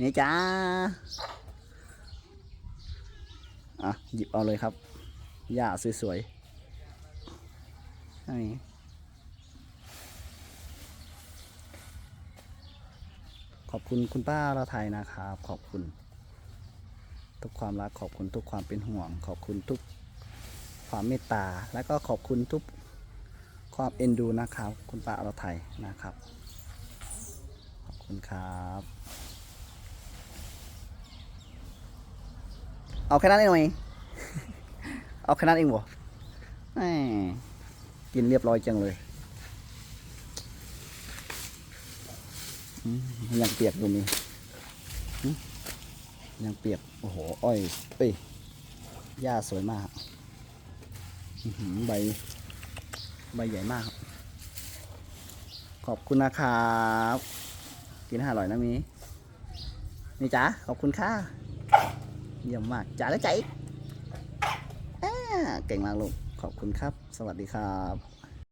นี่จ้าอะหยิบเอาเลยครับหญ้าสวยๆนี่ขอบคุณคุณป้าเราไทยนะครับ ขอบคุณ ทุกความรักขอบคุณทุกความเป็นห่วง ขอบคุณทุกความเมตตา และก็ขอบคุณทุกความเอ็นดูนะครับ คุณป้าเราไทยนะครับ ขอบคุณครับ เอาแค่นั้นเองไหมเอาแค่นั้นเองบ่กินเรียบร้อยจังเลยยังเปียกอยู่นี่อืมยังเปียก โอ้โห อ้อยเอ้ยหญ้าสวยมาก ใบ ใบใหญ่มากครับขอบคุณนะครับ กินอาหารอร่อยนะมี นี่จ๋าขอบคุณค่ะ เยี่ยมมากจ๋าแล้วจ๋าอีกเก่งมากลูก ขอบคุณครับ สวัสดีครับ